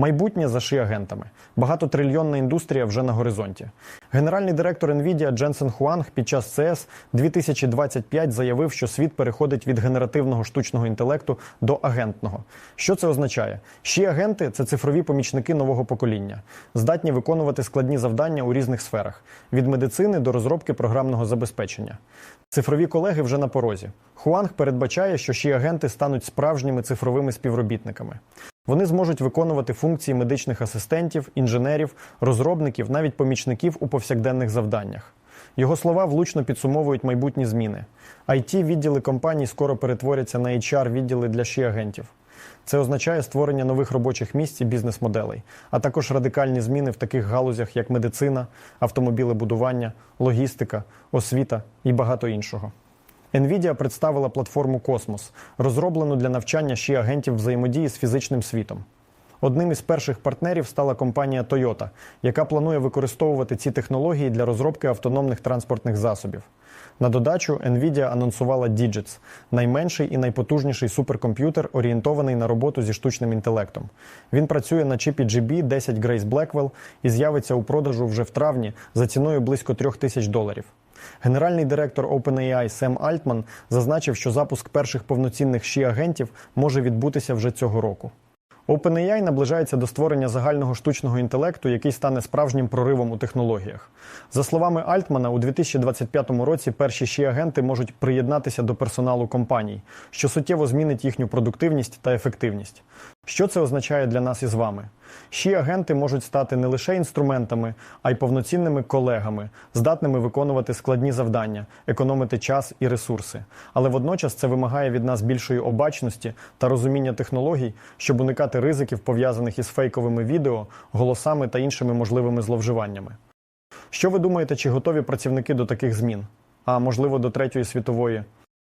Майбутнє за ші-агентами. Багатотрильйонна індустрія вже на горизонті. Генеральний директор NVIDIA Дженсен Хуанг під час ЦС 2025 заявив, що світ переходить від генеративного штучного інтелекту до агентного. Що це означає? Ші-агенти це цифрові помічники нового покоління, здатні виконувати складні завдання у різних сферах від медицини до розробки програмного забезпечення. Цифрові колеги вже на порозі. Хуанг передбачає, що ші-агенти стануть справжніми цифровими співробітниками. Вони зможуть виконувати функції медичних асистентів, інженерів, розробників, навіть помічників у повсякденних завданнях. Його слова влучно підсумовують майбутні зміни. it відділи компаній скоро перетворяться на HR відділи для ші-агентів. Це означає створення нових робочих місць і бізнес-моделей, а також радикальні зміни в таких галузях, як медицина, автомобілебудування, логістика, освіта і багато іншого. NVIDIA представила платформу Космос, розроблену для навчання ще агентів взаємодії з фізичним світом. Одним із перших партнерів стала компанія Toyota, яка планує використовувати ці технології для розробки автономних транспортних засобів. На додачу NVIDIA анонсувала Digits – найменший і найпотужніший суперкомп'ютер, орієнтований на роботу зі штучним інтелектом. Він працює на чипі GB 10 Grace Blackwell і з'явиться у продажу вже в травні за ціною близько 3 тисяч доларів. Генеральний директор OpenAI Сем Альтман зазначив, що запуск перших повноцінних ші-агентів може відбутися вже цього року. OpenAI наближається до створення загального штучного інтелекту, який стане справжнім проривом у технологіях. За словами Альтмана, у 2025 році перші ші-агенти можуть приєднатися до персоналу компаній, що суттєво змінить їхню продуктивність та ефективність. Що це означає для нас із вами? Ші-агенти можуть стати не лише інструментами, а й повноцінними колегами, здатними виконувати складні завдання, економити час і ресурси. Але водночас це вимагає від нас більшої обачності та розуміння технологій, щоб ризиків, пов'язаних із фейковими відео, голосами та іншими можливими зловживаннями. Що ви думаєте, чи готові працівники до таких змін? А можливо, до третьої світової?